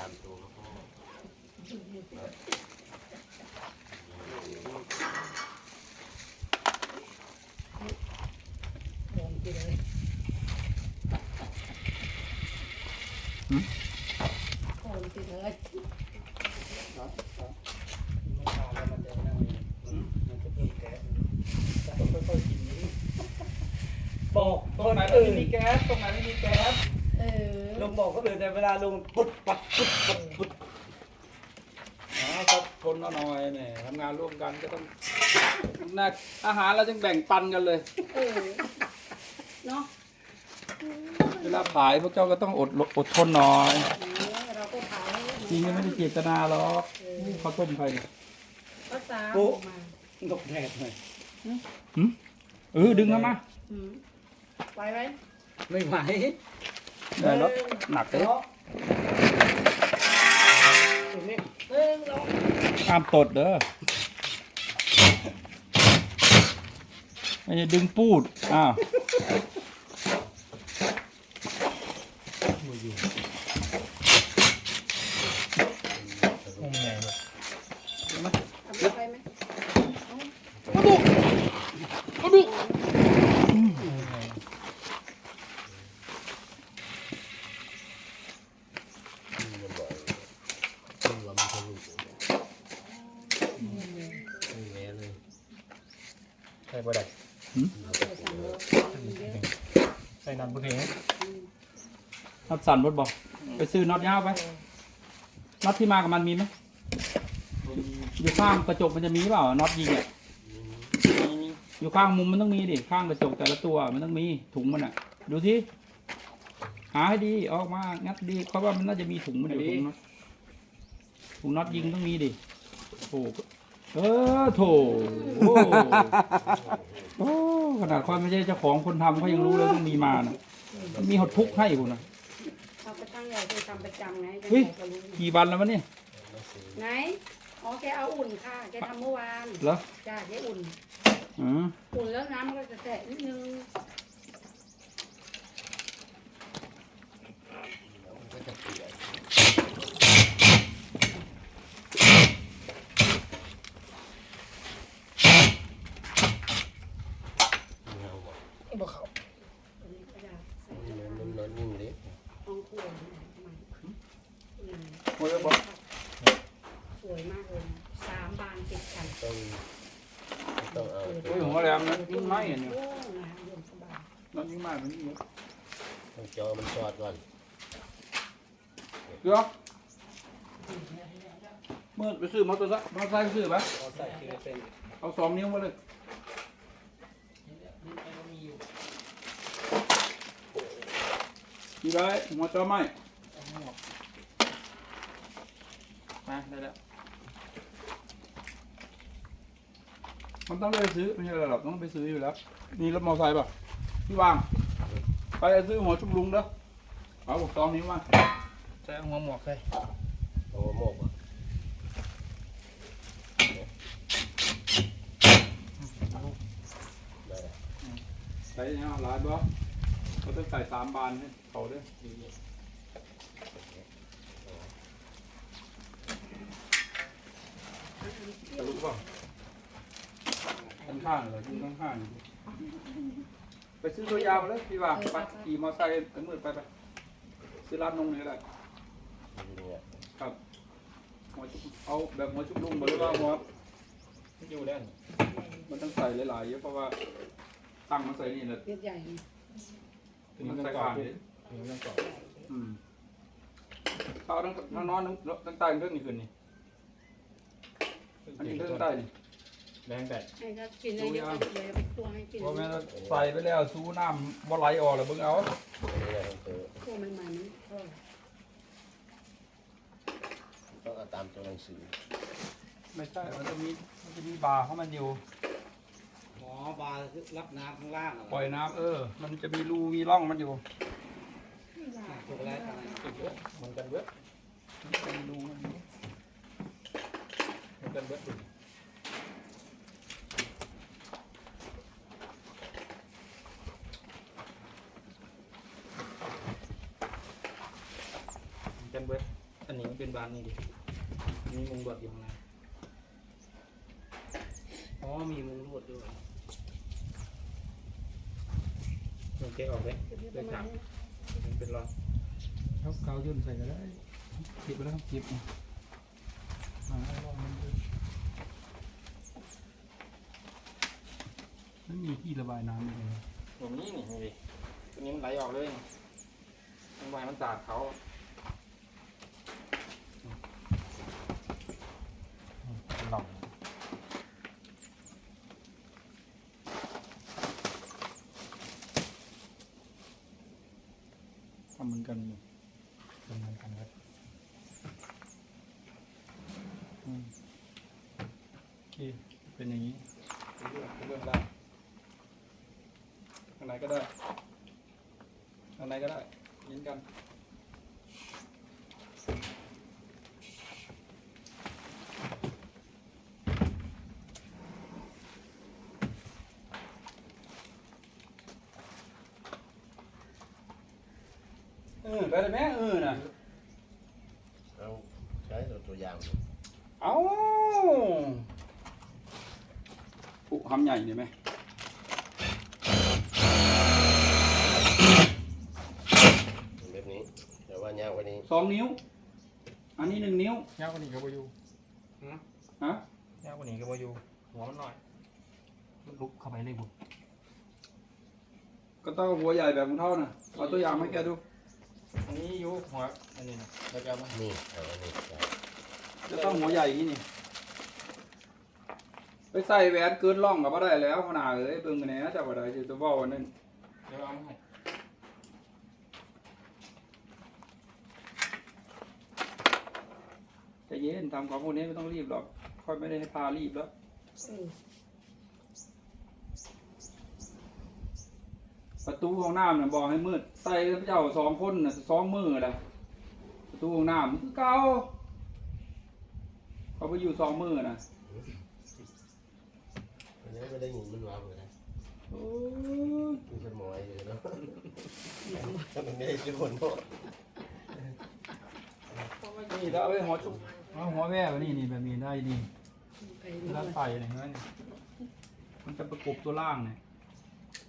มันจะเพิ่มแก๊สแต่ต้องค่อกินอกตรงไหนไม่มีแก๊สตรงไหนไม่มีแก๊ส เออลุงบอกก็เลยแต่เวลาลุงปุ๊บปัดปุ๊บปัดปุ๊บอ๋อครับทนเอาหน่อยเนี่ยทำงานร่วมกันก็ต้องน่าอาหารเราจึงแบ่งปันกันเลย เออเนาะเวลาขายพวกเจ้าก็ต้องอดอดทนหน่อย เออเราก็ขายให้จริงก็ไม่ได้เจตนาหรอกเขาวต้มใครเนี่ยรักษาโอ้มาตกแดดเลยเออดึงเข้ามาอืมไหวไหมไม่ไหว ได้รถหนักเลยเพิ่งลงห้ามตดเด้อไม่ใช่ดึงปูด อ้าว เอาไปไหม มันบ่อยมันว่ามันจะรู้ตัวไม่แม่เลย ใส่บ่ได้ เอาไปสั่งรถเยอะ ใส่น้ำบุเรง น็อตสั่นรถบอก ไปซื้อน็อตยาวไปน็อตที่มากับมันมีไหมอยู่ข้างกระจกมันจะมีเปล่าน็อตยิงอะอยู่ข้างมุมมันต้องมีดิข้างกระจกแต่ละตัวมันต้องมีถุงมันอะ ดูที่หาให้ดีออกมางัดดีเพราะว่ามันน่าจะมีถุงมันอยู่ถุงน็อตถุงน็อตยิงต้องมีดิโอ้เออโถโอ้โอ้ขนาดความไม่ใช่เจ้าของคนทำเขายังรู้เลยต้องมีมานะมันมีหดทุกข์ให้คุณนะ ทำประจำไงจะเฮ้ยใครก็รู้กี่วันแล้ววะเนี่ยไหนอ๋อแกเอาอุ่นค่ะแกทำเมื่อวานเหรอจ้าแกอุ่น อืมอุ่นแล้วน้ำมันก็จะแตะนิดนึงก็จะเปลี่ยนบ่เข้า อันนี้ก็จะใส่ มันมันนิ่งเลย ห้องครัวนะทำไมอืม หมดแล้วบอก สวยมากเลยนะสามบานติดกัน ต้องต้องเอา โอ้ยหัวแรมนั้นยิ่ง ไหม้อะเนี่ยโอ้งามเยี่ยมสบายนั่นยิ่งไหม้มันยิ่งเยอะต้องจอมันสอดก่อนเดี๋ยวเมื่อไปซื้อมอเตอร์ไซค์มอเตอร์ไซค์ไปซื้อปะเอาใส่ทีละเส้นเอาสองนิ้วมาเลยกี่ไรหัวจอไหม้เอาหมวกมาได้แล้ว ต้องได้ไปซื้อไม่ใช่อะไรหรอกต้องไปซื้ออยู่แล้วนี่รถมอเตอร์ไซค์ป่ะพี่วาง ไปซื้อหัวชุบลุงเด้อเอาบอกซองนี้มาใช้หัวหมอกใส่หัวหมอกอะใส่เนี่ยร้านบ่เขาต้องใส่สามบานให้เขาด้วยลูกบ่ะ ข้างๆเลยอยู่ข้างๆนี่ไปซื้อตัวยาวเลยพี่ว่าไปขี่มอเตอร์ไซค์กันมืดไปไปซื้อร้านนงนี่ก็ได้อยู่เนี่ยครับหัวชุบเอาแบบหัวชุบลุงหรือว่าหัวอยู่แล้วมันต้องใส่หลายๆเยอะเพราะว่าตั้งมันใส่นี่แหละเม็ดใหญ่นี่มันใส่ผ่านเลยมีเรื่องก่อนอืมเอาทั้งทั้งนอนทั้งทั้งใต้ทั้งเครื่องนี่ขึ้นนี่อันนี้เครื่องใต้นี่ แรงแต่ให้ก็กินเลยเดี๋ยวเดี๋ยวไปตัวให้กินเพราะแม่นว่าใส่ไปแล้วสู้น้ำบ่ไหลออกแล้วเบิ่งเอาอันนี้เราต้องเจอตัวมันมันเออต้องเอาตามตัวหนังสือไม่ใช่มันจะมีมันจะมีบาร์ของมันอยู่ หมอบาร์รับน้ำข้างล่างเหรอปล่อยน้ำเออ มันจะมีรูมีร่องมันอยู่ ถูกแล้วอะไร เยอะเหมือนกันเยอะ มันจะมีรูมันอยู่ เหมือนกันเยอะเหมือนกันเบิดอันนี้มัน เป็นบานนี่ดิมีมุงบดอยู่ข้างในอ๋อมีมุงลวดด้วยลองแกะออกเลยประมาณนี้มันเป็นรอยเขาเกาย่นใส่ก็ได้เก็บไปแล้วครับเก็บนี่อ่าร่องมันอยู่ไม่มีที่ระบายน้ำเลยผมนี่นี่นี่ดิตัวนี้มันไหลออกเลยมันไวมันสาดเขา หล่องทำเหมือนกันอยู่ทำเหมือนกันครับอืมโอเคเป็นอย่างนี้เรื่องเรื่องได้ข้างในก็ได้ข้างในก็ได้ยินกัน ออไปเลยแม่เออน่ะ เอาใช้ตัวตัวอย่างเอาปุหำใหญ่เนี่ยไหมแบบนี้แต่ว่ายาวกว่านี้สองนิ้ว อันนี้หนึ่งนิ้ว ยาวกว่านี้ก็บอยู่ฮะ ยาวกว่านี้ก็บอยู่หัวมันหน่อย มันลุกเข้าไปเลยบุก็ต้องหัวใหญ่แบบของเท่าน่ะเอาตัวอย่างมาให้แกดู อันนี้อยู่หัวอันนี้นะแล้วก็เอามานี่เอาอันนี้ใส่จะต้องหัวใหญ่อย่างนี้นี่ไปใส่แหวนเกินร่องกับว่าได้แล้วขนาดเลยเบิ่งกันแหน่จับว่าได้จะตัวบ่วันนั้นเดี๋ยวเอามาให้ใจเย็นทำของพวกนี้ไม่ต้องรีบหรอกค่อยไม่ได้ให้พารีบแล้วเออ ประตูห้องน้ำน่ะบอกให้มืด ใส่เจ้าสองคนน่ะสองมือแหละประตูห้องน้ำมันคือเก่าเขาไปอยู่สองมือน่ะอันนี้ไม่ได้ยินมันว้าวเลยนะโอ้ยมีสมอยอยู่เนาะถ้ามันไม่ได้ชื่อคนเนาะนี่แล้วเอาไปหัวจุกเอาหัวแว่แบบนี้นี่แบบนี้ได้ดีไปเวดูลาใส่อะไรเงี้ยมันจะประกบตัวล่างเนี่ย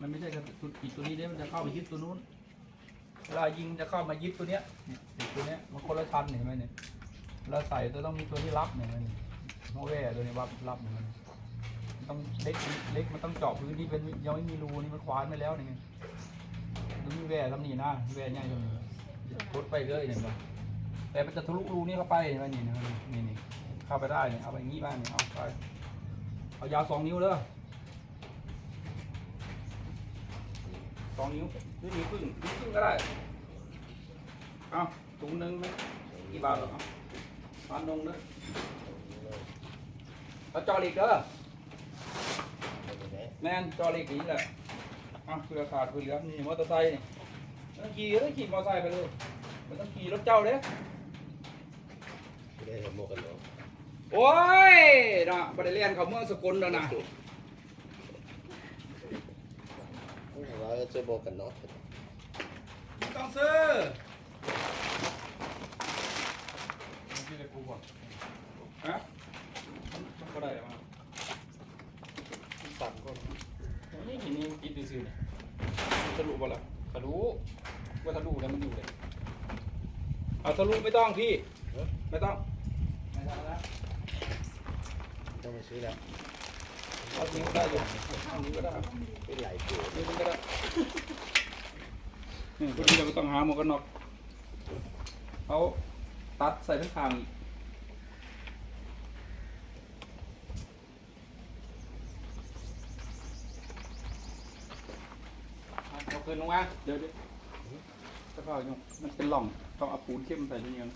มันไม่ใช่กระตุกอีกตัวนี้เด้มันจะเข้าไปยึดตัวนู้นเวลายิงจะเข้ามายึดตัวเนี้ยเนี่ยตัวเนี้ยมันคนละชั้นเห็นไหมเนี่ยเวลาใส่จะต้องมีตัวที่รับเนี่ยมันหัวแว่ตัวนี้รับรับเนี่ยมันมันต้องเล็กเล็กมันต้องเจาะพื้นที่เป็นยังไม่มีรูนี่มันคว้านไปแล้วนี่ไงแล้วมีแว่ทำนี่นะแว่ใหญ่ตรงนี้กดไปเรื่อยเนี่ยมันแต่มันจะทะลุรูนี่เข้าไปเห็นไหมนี่นะนี่นี่เข้าไปได้เนี่ยเอาไปงงี้บ้างเนี่ยเอาไปเอายาวสองนิ้วเลย สองนิ้วหรือนิ้วครึ่งนิ้วครึ่งก็ได้ เอาถุงหนึ่งไหมกี่บาทหรอเอาพันหนึ่งเด้อเอาจอเหล็กเด้อแม่นจอเล็กนี้แหละอะเพื่อขาดเพื่อเหลือนี่มอเตอร์ไซค์นี่ไม่ต้องขี่ต้องขี่มอเตอร์ไซค์ไปเลยไม่ต้องขี่รถเจ้าเด้ไม่ได้ทำโมกันเนาะโอ้ยนะบัไดเรียนเขาเมืองสกลแล้วนะ ว่าจะบอกกันเนาะไม่ต้องซื้อนแต่กูก่อนฮะก็ได้มาสั่งก่อนนี่กินนี่กินซื้เลยทะลุบ่ล่ะทะลุว่าทะลุแล้วมันอยู่เลยเอาทะลุไม่ต้องพี่ไม่ต้องไม่ต้องแล้วต้องไปซื้อแล้ว เอาทิ้งก็ได้อยู่เอานี้ก็ได้เป็นไหลเกลือนี่มันก็ได้นี่พอดีเราก็ต้องหาหมวกกันน็อกเอาตัดใส่ทั้งทางอีกเอาคืนลงมาเดี๋ยวเดี๋ยวจะเข้าอยู่มันเป็นหล่องต้องเอาปูนเข้มใส่ที่นี่ก่อน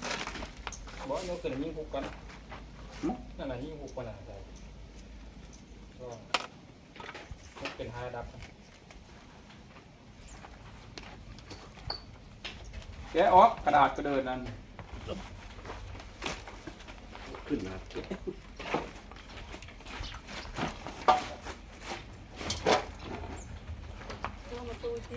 บอกว่าโยกขึ้นยิ่งคุกกันนั่นน่ะยิ่งคุกกันน่ะแต่ ก็มันเป็นห้าดับแกะออกกระดาษกระเดินนั่นขึ้นมาตัวมาตู้สิ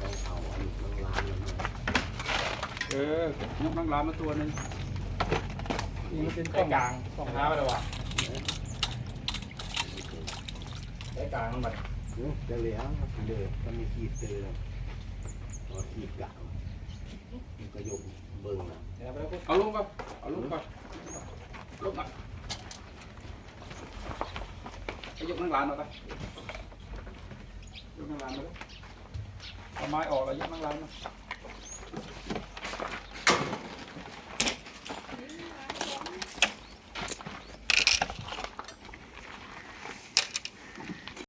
ต้องเอาอันนั้นล้างแล้วนะ เออ ยกนั่งร้านมาตัวหนึงนี่มันเป็นกใกล้ล้องกลางสองเท้าไปเลยว่ะใกล้กลางมันบัดเนาะจะเหลือเดือก็มีขีดเตือนพอขีดกะมันก็ยกเบิ่งนะเดี๋ยวไปแล้วกูเอาลงก่อนเอาลงก่อนลงอะไปยกนั่งร้านมาไปยกนั่งร้านมาเลยเอาไม้ออกแล้วยกนั่งร้านมา